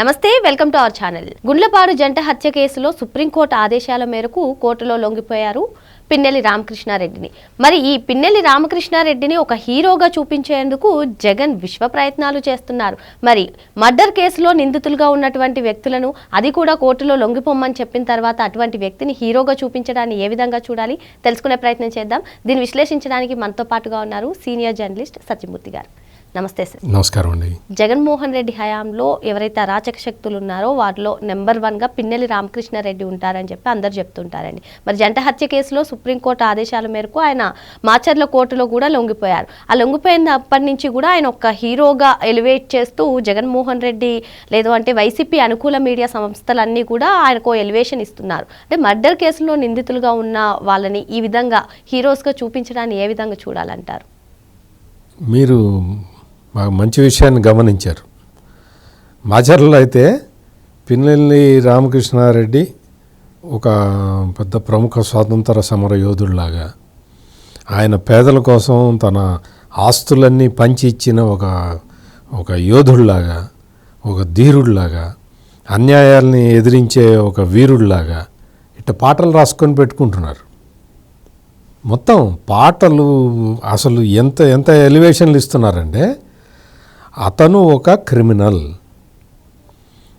నమస్తే welcome to our channel. Gundlapadu జంట హత్య కేసులో సుప్రీంకోర్టు ఆదేశాల మేరకు కోర్టులో లొంగిపోయారు పిన్నెల్లి రామకృష్ణారెడ్డిని. మరి ఈ పిన్నెల్లి రామకృష్ణారెడ్డిని ఒక హీరోగా చూపించేందుకు జగన్ విశ్వ ప్రయత్నాలు చేస్తున్నారు. మరి మర్డర్ కేసులో నిందితులుగా ఉన్నటువంటి వ్యక్తులను అది కూడా కోర్టులో లొంగిపోమ్మని చెప్పిన తర్వాత అటువంటి వ్యక్తిని హీరోగా చూపించడాన్ని ఏ విధంగా చూడాలి? తెలుసుకునే ప్రయత్నం చేద్దాం. దీన్ని విశ్లేషించడానికి మనతో పాటుగా ఉన్నారు సీనియర్ జర్నలిస్ట్ సత్యమూర్తి గారు. నమస్తే సార్. నమస్కారం అండి. జగన్మోహన్ రెడ్డి హయాంలో ఎవరైతే అరాచక శక్తులు ఉన్నారో వాటిలో నెంబర్ వన్గా పిన్నెల్లి రామకృష్ణారెడ్డి ఉంటారని చెప్పి అందరు చెప్తుంటారండి. మరి జంట హత్య కేసులో సుప్రీంకోర్టు ఆదేశాల మేరకు ఆయన మాచర్ల కోర్టులో కూడా లొంగిపోయారు. ఆ లొంగిపోయినప్పటి నుంచి కూడా ఆయన ఒక హీరోగా ఎలివేట్ చేస్తూ జగన్మోహన్ రెడ్డి లేదు అంటే వైసీపీ అనుకూల మీడియా సంస్థలన్నీ కూడా ఆయనకు ఎలివేషన్ ఇస్తున్నారు. అంటే మర్డర్ కేసులో నిందితులుగా ఉన్న వాళ్ళని ఈ విధంగా హీరోస్గా చూపించడాన్ని ఏ విధంగా చూడాలంటారు? మీరు మంచి విషయాన్ని గమనించారు. మాచర్లలో అయితే పిన్నెల్లి రామకృష్ణారెడ్డి ఒక పెద్ద ప్రముఖ స్వాతంత్ర సమర యోధుడిలాగా ఆయన పేదల కోసం తన ఆస్తులన్నీ పంచి ఇచ్చిన ఒక ఒక యోధుడిలాగా ఒక ధీరుడిలాగా అన్యాయాల్ని ఎదిరించే ఒక వీరుడిలాగా ఇట్ట పాటలు రాసుకొని పెట్టుకుంటున్నారు. మొత్తం పాటలు అసలు ఎంత ఎంత ఎలివేషన్లు ఇస్తున్నారంటే అతను ఒక క్రిమినల్.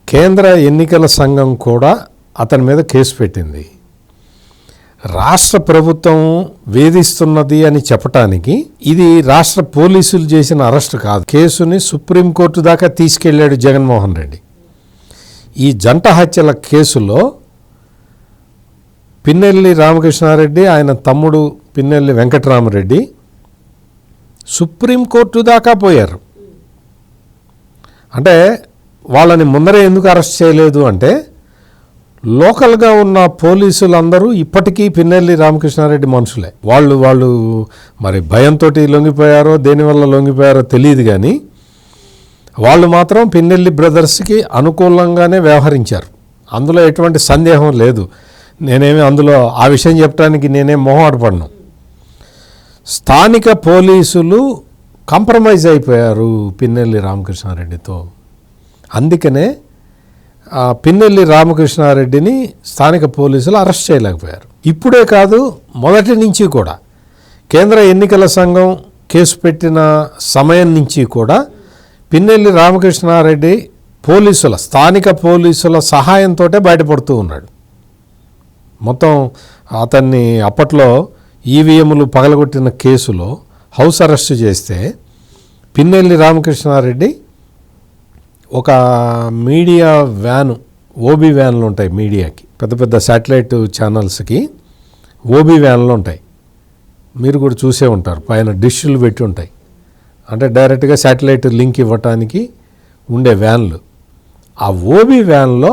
కేంద్ర ఎన్నికల సంఘం కూడా అతని మీద కేసు పెట్టింది. రాష్ట్ర ప్రభుత్వం వేధిస్తున్నది అని చెప్పటానికి ఇది రాష్ట్ర పోలీసులు చేసిన అరెస్ట్ కాదు. కేసుని సుప్రీంకోర్టు దాకా తీసుకెళ్ళాడు జగన్మోహన్ రెడ్డి. ఈ జంట హత్యల కేసులో పిన్నెల్లి రామకృష్ణారెడ్డి ఆయన తమ్ముడు పిన్నెల్లి వెంకటరామరెడ్డి సుప్రీంకోర్టు దాకా పోయారు. అంటే వాళ్ళని ముందరే ఎందుకు అరెస్ట్ చేయలేదు అంటే లోకల్గా ఉన్న పోలీసులందరూ ఇప్పటికీ పిన్నెల్లి రామకృష్ణారెడ్డి మనుషులే. వాళ్ళు వాళ్ళు మరి భయంతో లొంగిపోయారో దేనివల్ల లొంగిపోయారో తెలియదు కానీ వాళ్ళు మాత్రం పిన్నెల్లి బ్రదర్స్కి అనుకూలంగానే వ్యవహరించారు. అందులో ఎటువంటి సందేహం లేదు. నేనేమి అందులో ఆ విషయం చెప్పడానికి నేనేం మొహమాటపడను. స్థానిక పోలీసులు కాంప్రమైజ్ అయిపోయారు పిన్నెల్లి రామకృష్ణారెడ్డితో. అందుకనే ఆ పిన్నెల్లి రామకృష్ణారెడ్డిని స్థానిక పోలీసులు అరెస్ట్ చేయలేకపోయారు. ఇప్పుడే కాదు మొదటి నుంచి కూడా. కేంద్ర ఎన్నికల సంఘం కేసు పెట్టిన సమయం నుంచి కూడా పిన్నెల్లి రామకృష్ణారెడ్డి పోలీసుల స్థానిక పోలీసుల సహాయంతో బయటపడుతూ ఉన్నాడు. మొత్తం అతన్ని అప్పట్లో ఈవీఎంలు పగలగొట్టిన కేసులో హౌస్ అరెస్ట్ చేస్తే పిన్నెల్లి రామకృష్ణారెడ్డి ఒక మీడియా వ్యాను ఓబీ వ్యాన్లు ఉంటాయి మీడియాకి పెద్ద పెద్ద శాటిలైట్ ఛానల్స్కి ఓబీ వ్యాన్లు ఉంటాయి. మీరు కూడా చూసే ఉంటారు పైన డిష్లు పెట్టి ఉంటాయి. అంటే డైరెక్ట్గా శాటిలైట్ లింక్ ఇవ్వటానికి ఉండే వ్యాన్లు. ఆ ఓబీ వ్యాన్లో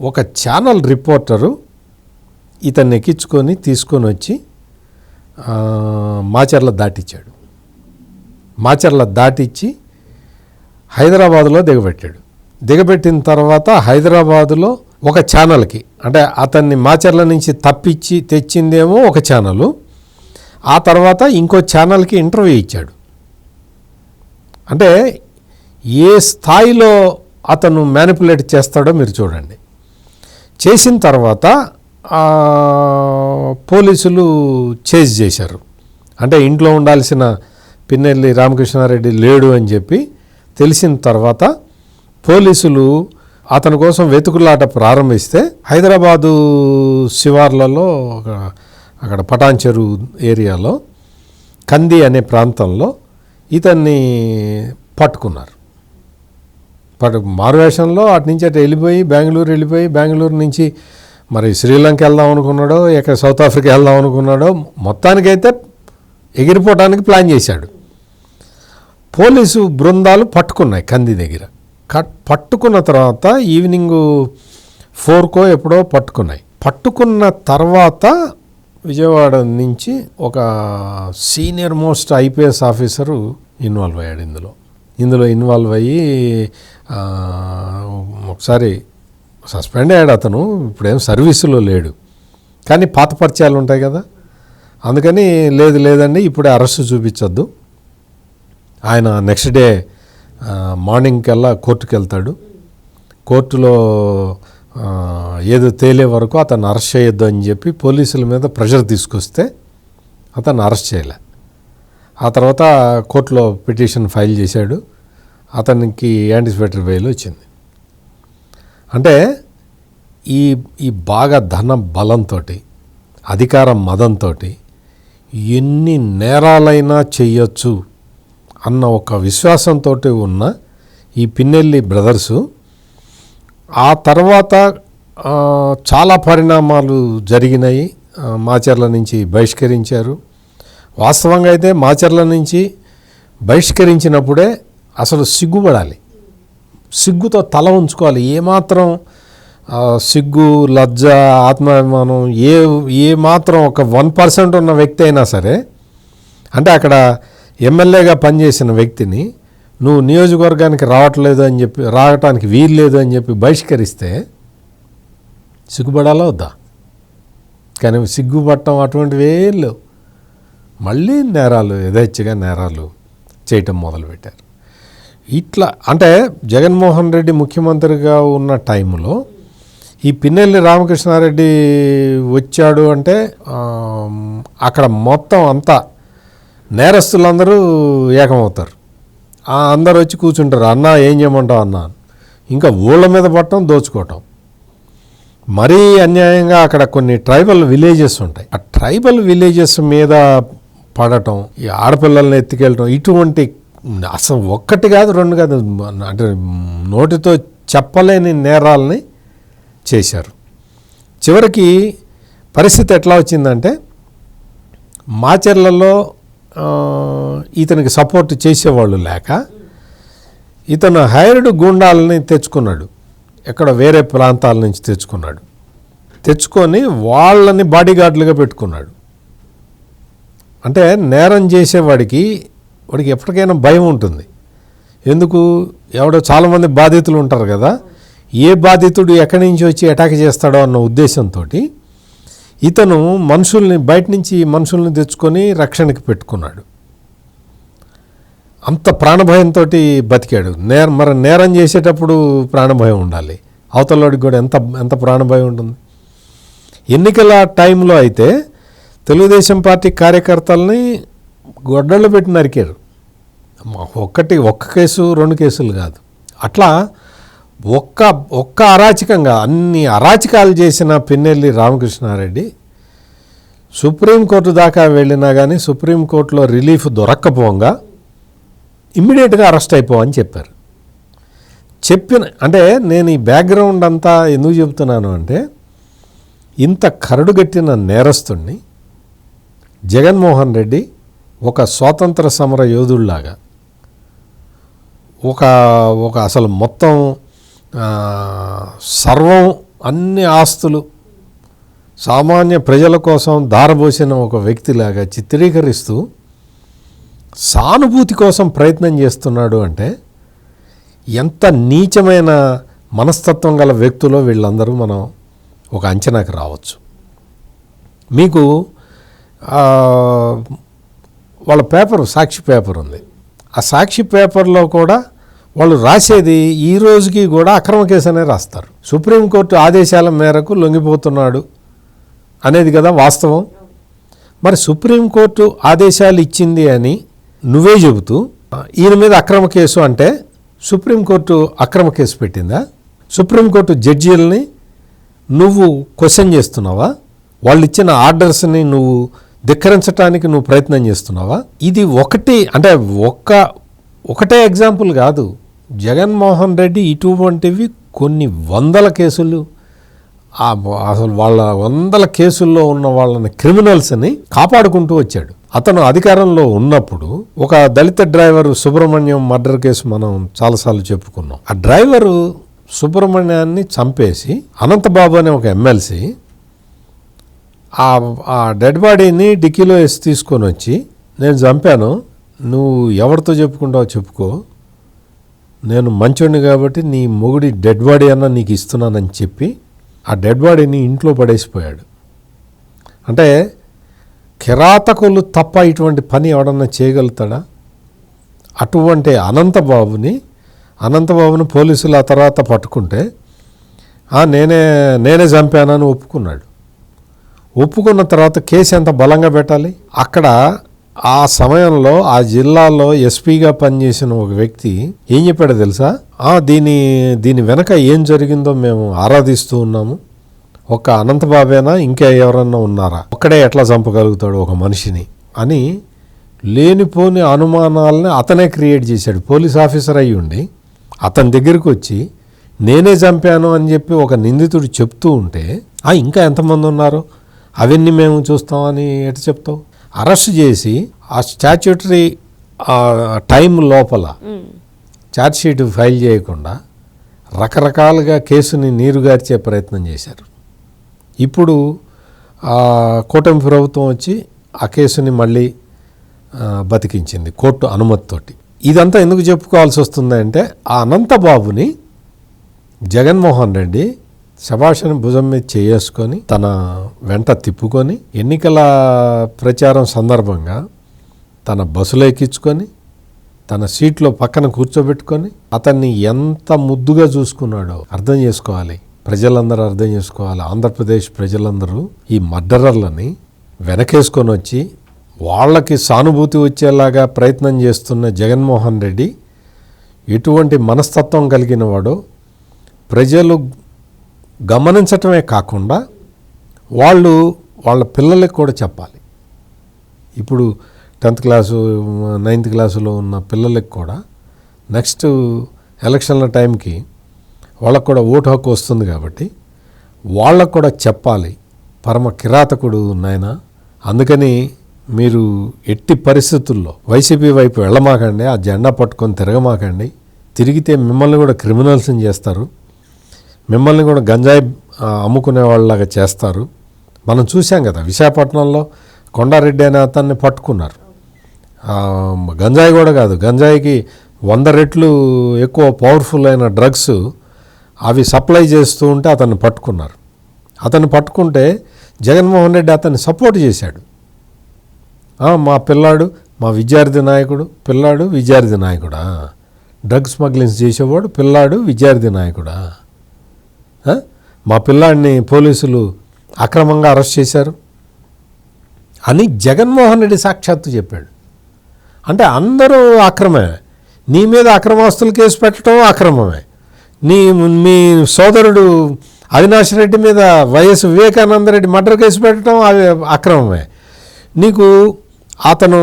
ఒక ఛానల్ రిపోర్టరు ఇతన్ని ఎక్కించుకొని తీసుకొని వచ్చి మాచర్ల దాటిచ్చాడు. మాచర్ల దాటిచ్చి హైదరాబాదులో దిగబెట్టాడు. దిగబెట్టిన తర్వాత హైదరాబాదులో ఒక ఛానల్కి అంటే అతన్ని మాచర్ల నుంచి తప్పించి తెచ్చిందేమో ఒక ఛానలు ఆ తర్వాత ఇంకో ఛానల్కి ఇంటర్వ్యూ ఇచ్చాడు. అంటే ఏ స్థాయిలో అతను మ్యానిపులేట్ చేస్తాడో మీరు చూడండి. చేసిన తర్వాత పోలీసులు చేజ్ చేశారు. అంటే ఇంట్లో ఉండాల్సిన పిన్నెల్లి రామకృష్ణారెడ్డి లేడు అని చెప్పి తెలిసిన తర్వాత పోలీసులు అతని కోసం వెతుకులాట ప్రారంభిస్తే హైదరాబాదు శివార్లలో ఒక అక్కడ పటాన్చెరు ఏరియాలో కంది అనే ప్రాంతంలో ఇతన్ని పట్టుకున్నారు. పట్టు మారువేషంలో అటు నుంచి అటు వెళ్ళిపోయి బెంగళూరు వెళ్ళిపోయి బెంగళూరు నుంచి మరి శ్రీలంక వెళ్దాం అనుకున్నాడో ఎక్కడ సౌత్ ఆఫ్రికా వెళ్దాం అనుకున్నాడో మొత్తానికైతే ఎగిరిపోవడానికి ప్లాన్ చేశాడు. పోలీసు బృందాలు పట్టుకున్నాయి కంది దగ్గర. పట్టుకున్న తర్వాత ఈవినింగ్ ఫోర్కో ఎప్పుడో పట్టుకున్నాయి. పట్టుకున్న తర్వాత విజయవాడ నుంచి ఒక senior most IPS officer involve అయ్యాడు ఇందులో. ఇందులో ఇన్వాల్వ్ అయ్యి ఒకసారి సస్పెండ్ అయ్యాడు అతను ఇప్పుడేం సర్వీసులో లేడు. కానీ పాత పరిచయాలు ఉంటాయి కదా. అందుకని లేదు లేదండి ఇప్పుడే అరెస్ట్ చూపించొద్దు. ఆయన నెక్స్ట్ డే మార్నింగ్ కల్లా కోర్టుకు వెళ్తాడు కోర్టులో ఏదో తేలే వరకు అతను అరెస్ట్ చేయొద్దు అని చెప్పి పోలీసుల మీద ప్రెషర్ తీసుకొస్తే అతను అరెస్ట్ చేయలే. ఆ తర్వాత కోర్టులో పిటిషన్ ఫైల్ చేశాడు. అతనికి యాంటిసిపేటరీ బెయిల్ వచ్చింది. అంటే ఈ ఈ బాగా ధన బలంతో అధికార మదంతో ఎన్ని నేరాలైనా చేయొచ్చు అన్న ఒక విశ్వాసంతో ఉన్న ఈ పిన్నెల్లి బ్రదర్సు ఆ తర్వాత చాలా పరిణామాలు జరిగినాయి మాచర్ల నుంచి బహిష్కరించారు. వాస్తవంగా అయితే మాచర్ల నుంచి బహిష్కరించినప్పుడే అసలు సిగ్గుపడాలి. సిగ్గుతో తల ఉంచుకోవాలి. ఏమాత్రం సిగ్గు లజ్జ ఆత్మాభిమానం ఏ ఏ మాత్రం ఒక వన్ పర్సెంట్ ఉన్న వ్యక్తి అయినా సరే అంటే అక్కడ ఎమ్మెల్యేగా పనిచేసిన వ్యక్తిని నువ్వు నియోజకవర్గానికి రావట్లేదు అని చెప్పి రావటానికి వీలు లేదు అని చెప్పి బహిష్కరిస్తే సిగ్గుపడాలా వద్దా? కానీ సిగ్గుపడటం అటువంటివి ఏం లేవు. మళ్ళీ నేరాలు యథేచ్ఛగా నేరాలు చేయటం మొదలుపెట్టారు. ఇట్లా అంటే జగన్మోహన్ రెడ్డి ముఖ్యమంత్రిగా ఉన్న టైంలో ఈ పిన్నెల్లి రామకృష్ణారెడ్డి వచ్చాడు అంటే అక్కడ మొత్తం అంతా నేరస్తులందరూ ఏకమవుతారు. అందరు వచ్చి కూర్చుంటారు అన్న ఏం చేయమంటావు అన్న? ఇంకా ఊళ్ళ మీద పట్టడం దోచుకోవటం. మరీ అన్యాయంగా అక్కడ కొన్ని ట్రైబల్ విలేజెస్ ఉంటాయి. ఆ ట్రైబల్ విలేజెస్ మీద పడటం ఈ ఆడపిల్లల్ని ఎత్తుకెళ్ళటం ఇటువంటి అసలు ఒక్కటి కాదు రెండు కాదు అంటే నోటితో చెప్పలేని నేరాలని చేశారు. చివరికి పరిస్థితి ఎట్లా వచ్చిందంటే మాచర్లలో ఇతనికి సపోర్ట్ చేసేవాళ్ళు లేక ఇతను హైర్డ్ గూండాలని తెచ్చుకున్నాడు. ఎక్కడ వేరే ప్రాంతాల నుంచి తెచ్చుకున్నాడు. తెచ్చుకొని వాళ్ళని బాడీగార్డులుగా పెట్టుకున్నాడు. అంటే నేరం చేసేవాడికి వాడికి ఎప్పటికైనా భయం ఉంటుంది. ఎందుకు? ఎవడో చాలామంది బాధితులు ఉంటారు కదా. ఏ బాధితుడు ఎక్కడి నుంచి వచ్చి అటాక్ చేస్తాడో అన్న ఉద్దేశంతో ఇతను మనుషుల్ని బయట నుంచి మనుషుల్ని తెచ్చుకొని రక్షణకి పెట్టుకున్నాడు. అంత ప్రాణభయంతో బతికాడు. నేర మరి నేరం చేసేటప్పుడు ప్రాణభయం ఉండాలి. అవతలవాడికి కూడా ఎంత ఎంత ప్రాణభయం ఉంటుంది? ఎన్నికల టైంలో అయితే తెలుగుదేశం పార్టీ కార్యకర్తల్ని గొడ్డళ్ళు పెట్టి నరికారు. ఒక్కటి ఒక్క కేసు రెండు కేసులు కాదు. అట్లా ఒక్క ఒక్క అరాచకంగా అన్ని అరాచకాలు చేసిన పిన్నెల్లి రామకృష్ణారెడ్డి సుప్రీంకోర్టు దాకా వెళ్ళినా కానీ సుప్రీంకోర్టులో రిలీఫ్ దొరక్కపోగా ఇమ్మీడియట్గా అరెస్ట్ అయిపోవని చెప్పారు. చెప్పిన అంటే నేను ఈ బ్యాక్గ్రౌండ్ అంతా ఎందుకు చెబుతున్నాను అంటే ఇంత కరడుగట్టిన నేరస్తుణ్ణి జగన్మోహన్ రెడ్డి ఒక స్వాతంత్ర సమర యోధుల్లాగా ఒక ఒక అసలు మొత్తం సర్వం అన్ని ఆస్తులు సామాన్య ప్రజల కోసం దారబోసిన ఒక వ్యక్తిలాగా చిత్రీకరిస్తూ సానుభూతి కోసం ప్రయత్నం చేస్తున్నాడు అంటే ఎంత నీచమైన మనస్తత్వం గల వ్యక్తులో వీళ్ళందరూ మనం ఒక అంచనాకి రావచ్చు. మీకు వాళ్ళ పేపర్ సాక్షి పేపర్ ఉంది ఆ సాక్షి పేపర్లో కూడా వాళ్ళు రాసేది ఈ రోజుకి కూడా అక్రమ కేసు అనే రాస్తారు సుప్రీంకోర్టు ఆదేశాల మేరకు లొంగిపోతున్నాడు అనేది కదా వాస్తవం. మరి సుప్రీంకోర్టు ఆదేశాలు ఇచ్చింది అని నువ్వే చెబుతూ ఈయన మీద అక్రమ కేసు అంటే సుప్రీంకోర్టు అక్రమ కేసు పెట్టిందా? సుప్రీంకోర్టు జడ్జీలని నువ్వు క్వశ్చన్ చేస్తున్నావా? వాళ్ళు ఇచ్చిన ఆర్డర్స్ని నువ్వు ధిక్కరించడానికి నువ్వు ప్రయత్నం చేస్తున్నావా? ఇది ఒకటి అంటే ఒక్క ఒకటే ఎగ్జాంపుల్ కాదు. జగన్మోహన్ రెడ్డి ఇటువంటివి కొన్ని వందల కేసులు అసలు వాళ్ళ వందల కేసుల్లో ఉన్న వాళ్ళని క్రిమినల్స్ని కాపాడుకుంటూ వచ్చాడు. అతను అధికారంలో ఉన్నప్పుడు ఒక దళిత డ్రైవర్ సుబ్రహ్మణ్యం మర్డర్ కేసు మనం చాలాసార్లు చెప్పుకున్నాం. ఆ డ్రైవరు సుబ్రహ్మణ్యాన్ని చంపేసి అనంతబాబు అనే ఒక ఎమ్మెల్సీ ఆ ఆ డెడ్ బాడీని డిక్కీలో వేసి తీసుకొని వచ్చి నేను చంపాను నువ్వు ఎవరితో చెప్పుకుంటావో చెప్పుకో. నేను మంచోడిని కాబట్టి నీ మొగుడి డెడ్ బాడీ అన్న నీకు ఇస్తున్నానని చెప్పి ఆ డెడ్ బాడీని ఇంట్లో పడేసిపోయాడు. అంటే కిరాతకులు తప్ప ఇటువంటి పని ఎవడన్నా చేయగలుగుతాడా? అటువంటి అనంతబాబుని అనంతబాబుని పోలీసులు ఆ తర్వాత పట్టుకుంటే నేనే నేనే చంపానని ఒప్పుకున్నాడు. ఒప్పుకున్న తర్వాత కేసు ఎంత బలంగా పెట్టాలి? అక్కడ ఆ సమయంలో ఆ జిల్లాలో ఎస్పీగా పనిచేసిన ఒక వ్యక్తి ఏం చెప్పాడో తెలుసా? "ఆ, దీని దీని వెనక ఏం జరిగిందో మేము ఆరాధిస్తూ ఉన్నాము. ఒక అనంతబాబేనా ఇంకా ఎవరన్నా ఉన్నారా? ఒక్కడే ఎట్లా చంపగలుగుతాడు ఒక మనిషిని? అని లేనిపోని అనుమానాలని అతనే క్రియేట్ చేశాడు. పోలీస్ ఆఫీసర్ అయ్యి ఉండి అతని దగ్గరికి వచ్చి నేనే చంపాను అని చెప్పి ఒక నిందితుడు చెప్తూ ఉంటే "ఆ, ఇంకా ఎంతమంది ఉన్నారు? అవన్నీ మేము చూస్తామని ఎటు చెప్తావు? అరెస్ట్ చేసి ఆ స్టాచ్యూటరీ టైం లోపల ఛార్జ్షీట్ ఫైల్ చేయకుండా రకరకాలుగా కేసుని నీరుగార్చే ప్రయత్నం చేశారు. ఇప్పుడు ఆ, కూటమి ప్రభుత్వం వచ్చి ఆ కేసుని మళ్ళీ బతికించింది కోర్టు అనుమతితోటి. ఇదంతా ఎందుకు చెప్పుకోవాల్సి వస్తుందంటే ఆ అనంతబాబుని జగన్మోహన్ రెడ్డి శభాషను భుజం మీద చేసుకొని తన వెంట తిప్పుకొని ఎన్నికల ప్రచారం సందర్భంగా తన బస్సులో ఎక్కించుకొని తన సీట్లో పక్కన కూర్చోబెట్టుకొని అతన్ని ఎంత ముద్దుగా చూసుకున్నాడో అర్థం చేసుకోవాలి. ప్రజలందరూ అర్థం చేసుకోవాలి. ఆంధ్రప్రదేశ్ ప్రజలందరూ ఈ మర్డరర్లని వెనకేసుకొని వచ్చి వాళ్ళకి సానుభూతి వచ్చేలాగా ప్రయత్నం చేస్తున్న జగన్మోహన్ రెడ్డి ఎటువంటి మనస్తత్వం కలిగిన వాడో ప్రజలు గమనించటమే కాకుండా వాళ్ళు వాళ్ళ పిల్లలకి కూడా చెప్పాలి. ఇప్పుడు టెన్త్ క్లాసు నైన్త్ క్లాసులో ఉన్న పిల్లలకి కూడా నెక్స్ట్ ఎలక్షన్ల టైంకి వాళ్ళకు కూడా ఓటు హక్కు వస్తుంది కాబట్టి వాళ్ళకు కూడా చెప్పాలి పరమ కిరాతకుడు నాయన అందుకని మీరు ఎట్టి పరిస్థితుల్లో వైసీపీ వైపు వెళ్ళమాకండి ఆ జెండా పట్టుకొని తిరగమాకండి తిరిగితే మిమ్మల్ని కూడా క్రిమినల్స్ని చేస్తారు మిమ్మల్ని కూడా గంజాయి అమ్ముకునే వాళ్ళలాగా చేస్తారు. మనం చూసాం కదా విశాఖపట్నంలో కొండారెడ్డి అనే అతన్ని పట్టుకున్నారు. గంజాయి కూడా కాదు గంజాయికి వంద రెట్లు ఎక్కువ పవర్ఫుల్ అయిన డ్రగ్స్ అవి సప్లై చేస్తూ ఉంటే అతన్ని పట్టుకున్నారు. అతన్ని పట్టుకుంటే జగన్మోహన్ రెడ్డి అతన్ని సపోర్ట్ చేశాడు. మా పిల్లాడు మా విద్యార్థి నాయకుడు పిల్లాడు విద్యార్థి నాయకుడా? డ్రగ్స్ స్మగ్లింగ్స్ చేసేవాడు పిల్లాడు విద్యార్థి నాయకుడా? మా పిల్లాడిని పోలీసులు అక్రమంగా అరెస్ట్ చేశారు అని జగన్మోహన్ రెడ్డి సాక్షాత్తు చెప్పాడు. అంటే అందరూ అక్రమే. నీ మీద అక్రమాస్తులు కేసు పెట్టడం అక్రమమే. నీ మీ సోదరుడు అవినాష్ రెడ్డి మీద YS Vivekananda Reddy murder case పెట్టడం అవి అక్రమమే. నీకు అతను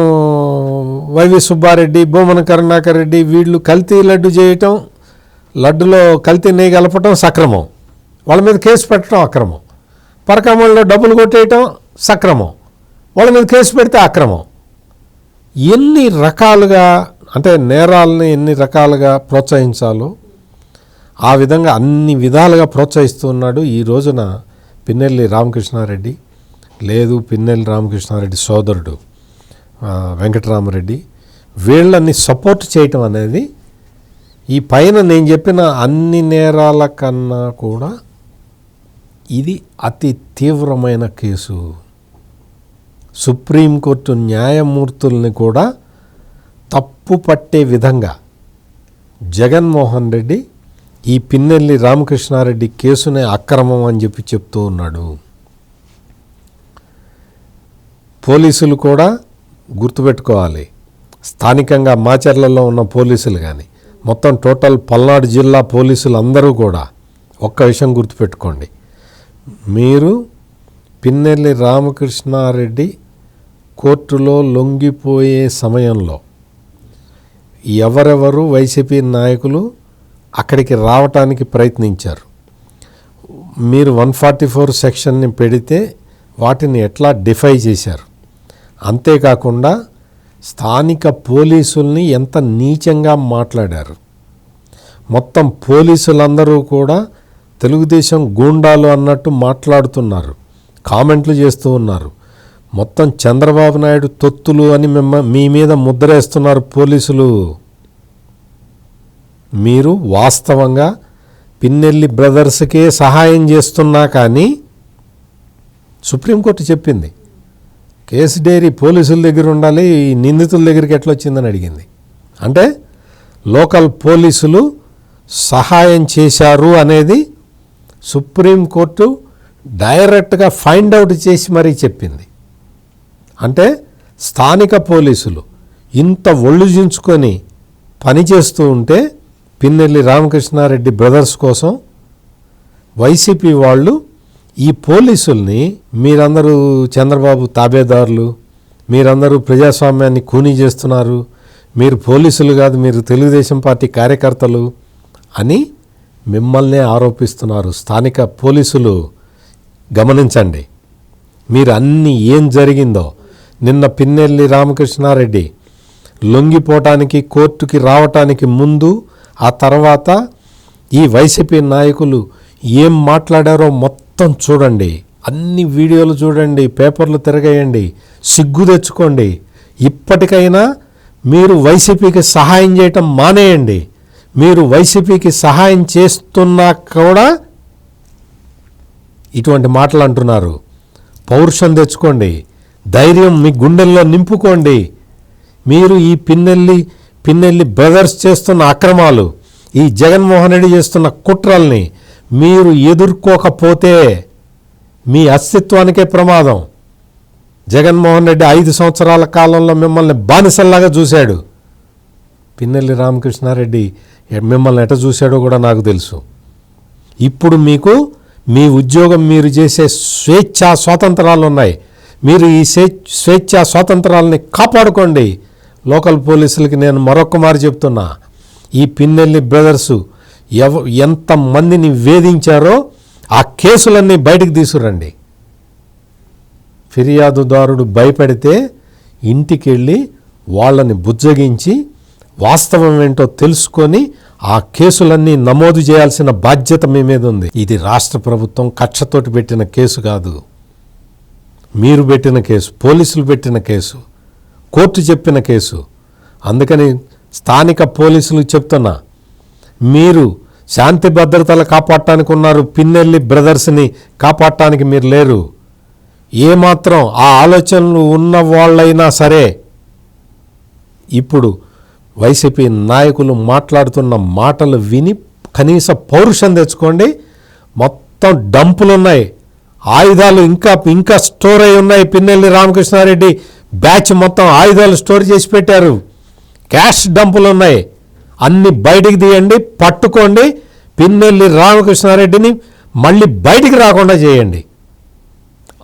వైవి సుబ్బారెడ్డి భూమన కరుణాకర్ రెడ్డి వీళ్ళు కల్తీ లడ్డు చేయటం లడ్డులో కల్తీ నెయ్యి కలపటం సక్రమం. వాళ్ళ మీద కేసు పెట్టడం అక్రమం. పరకామణిలో డబ్బులు కొట్టేయటం సక్రమం. వాళ్ళ మీద కేసు పెడితే అక్రమం. ఎన్ని రకాలుగా అంటే నేరాలని ఎన్ని రకాలుగా ప్రోత్సహించాలో ఆ విధంగా అన్ని విధాలుగా ప్రోత్సహిస్తున్నాడు ఈ రోజున పిన్నెల్లి రామకృష్ణారెడ్డి. లేదు పిన్నెల్లి రామకృష్ణారెడ్డి సోదరుడు వెంకటరామరెడ్డి. వీళ్ళని సపోర్ట్ చేయటం అనేది ఈ పైన నేను చెప్పిన అన్ని నేరాల కన్నా కూడా ఇది అతి తీవ్రమైన కేసు. సుప్రీంకోర్టు న్యాయమూర్తుల్ని కూడా తప్పు పట్టే విధంగా జగన్మోహన్ రెడ్డి ఈ పిన్నెల్లి రామకృష్ణారెడ్డి కేసునే అక్రమం అని చెప్పి చెప్తూ ఉన్నాడు. పోలీసులు కూడా గుర్తుపెట్టుకోవాలి. స్థానికంగా మాచర్లలో ఉన్న పోలీసులు కానీ మొత్తం టోటల్ పల్నాడు జిల్లా పోలీసులు అందరూ కూడా ఒక్క విషయం గుర్తుపెట్టుకోండి. మీరు పిన్నెల్లి రామకృష్ణారెడ్డి కోర్టులో లొంగిపోయే సమయంలో ఎవరెవరు వైసీపీ నాయకులు అక్కడికి రావటానికి ప్రయత్నించారు. మీరు వన్ ఫార్టీ ఫోర్ సెక్షన్ని పెడితే వాటిని ఎట్లా డిఫై చేశారు? అంతేకాకుండా స్థానిక పోలీసుల్ని ఎంత నీచంగా మాట్లాడారు? మొత్తం పోలీసులందరూ కూడా తెలుగుదేశం గూండాలు అన్నట్టు మాట్లాడుతున్నారు కామెంట్లు చేస్తూ ఉన్నారు. మొత్తం చంద్రబాబు నాయుడు తొత్తులు అని మిమ్మ మీ మీద ముద్రేస్తున్నారు పోలీసులు. మీరు వాస్తవంగా పిన్నెల్లి బ్రదర్స్కే సహాయం చేస్తున్నా కానీ సుప్రీంకోర్టు చెప్పింది కేసు డైరీ పోలీసుల దగ్గర ఉండాలి ఈ నిందితుల దగ్గరికి ఎట్లా వచ్చిందని అడిగింది. అంటే లోకల్ పోలీసులు సహాయం చేశారు అనేది సుప్రీంకోర్టు డైరెక్ట్గా ఫైండ్ అవుట్ చేసి మరీ చెప్పింది. అంటే స్థానిక పోలీసులు ఇంత ఒళ్ళుజించుకొని పనిచేస్తూ ఉంటే పిన్నెల్లి రామకృష్ణారెడ్డి బ్రదర్స్ కోసం వైసీపీ వాళ్ళు ఈ పోలీసుల్ని మీరందరూ చంద్రబాబు తాబేదారులు మీరందరూ ప్రజాస్వామ్యాన్ని కూనీ చేస్తున్నారు మీరు పోలీసులు కాదు మీరు తెలుగుదేశం పార్టీ కార్యకర్తలు అని మిమ్మల్నే ఆరోపిస్తున్నారు. స్థానిక పోలీసులు గమనించండి. మీరు అన్ని ఏం జరిగిందో. నిన్న పిన్నెల్లి రామకృష్ణారెడ్డి లొంగిపోవటానికి కోర్టుకి రావటానికి ముందు ఆ తర్వాత ఈ వైసీపీ నాయకులు ఏం మాట్లాడారో మొత్తం చూడండి. అన్ని వీడియోలు చూడండి పేపర్లు తిరగేయండి సిగ్గు తెచ్చుకోండి. ఇప్పటికైనా మీరు వైసీపీకి సహాయం చేయటం మానేయండి. మీరు వైసీపీకి సహాయం చేస్తున్నా కూడా ఇటువంటి మాటలు అంటున్నారు. పౌరుషం తెచ్చుకోండి. ధైర్యం మీ గుండెల్లో నింపుకోండి. మీరు ఈ పిన్నెల్లి పిన్నెల్లి బ్రదర్స్ చేస్తున్న అక్రమాలు ఈ జగన్మోహన్ రెడ్డి చేస్తున్న కుట్రల్ని మీరు ఎదుర్కోకపోతే మీ అస్తిత్వానికే ప్రమాదం. జగన్మోహన్ రెడ్డి ఐదు సంవత్సరాల కాలంలో మిమ్మల్ని బానిసల్లాగా చూశాడు. పిన్నెల్లి రామకృష్ణారెడ్డి మిమ్మల్ని ఎట చూశాడో కూడా నాకు తెలుసు. ఇప్పుడు మీకు మీ ఉద్యోగం మీరు చేసే స్వేచ్ఛా స్వాతంత్రాలు ఉన్నాయి. మీరు ఈ స్వేచ్ఛా స్వాతంత్రాలని కాపాడుకోండి. లోకల్ పోలీసులకి నేను మరొక మారు చెప్తున్నా. ఈ పిన్నెల్లి బ్రదర్సు ఎవ ఎంతమందిని వేధించారో ఆ కేసులన్నీ బయటకు తీసుకురండి. ఫిర్యాదుదారుడు భయపడితే ఇంటికెళ్ళి వాళ్ళని బుజ్జగించి వాస్తవం ఏంటో తెలుసుకొని ఆ కేసులన్నీ నమోదు చేయాల్సిన బాధ్యత మీ మీద ఉంది. ఇది రాష్ట్ర ప్రభుత్వం కక్షతోటి పెట్టిన కేసు కాదు. మీరు పెట్టిన కేసు పోలీసులు పెట్టిన కేసు కోర్టు చెప్పిన కేసు. అందుకని స్థానిక పోలీసులు చెప్తున్నా మీరు శాంతి భద్రతలు కాపాడటానికి ఉన్నారు పిన్నెల్లి బ్రదర్స్ని కాపాడటానికి మీరు లేరు. ఏమాత్రం ఆ ఆలోచనలు ఉన్న వాళ్ళైనా సరే ఇప్పుడు వైసీపీ నాయకులు మాట్లాడుతున్న మాటలు విని కనీస పౌరుషం తెచ్చుకోండి. మొత్తం డంపులు ఉన్నాయి ఆయుధాలు ఇంకా ఇంకా స్టోర్ అయి ఉన్నాయి పిన్నెల్లి రామకృష్ణారెడ్డి. బ్యాచ్ మొత్తం ఆయుధాలు స్టోర్ చేసి పెట్టారు. క్యాష్ డంపులు ఉన్నాయి అన్ని బయటికి తీయండి పట్టుకోండి. పిన్నెల్లి రామకృష్ణారెడ్డిని మళ్ళీ బయటికి రాకుండా చేయండి.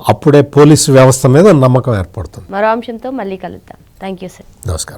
అప్పుడే పోలీసు వ్యవస్థ మీద నమ్మకం ఏర్పడుతుంది. మరో అంశంతో మళ్ళీ కలుద్దాం. Thank you sir. నమస్కారం.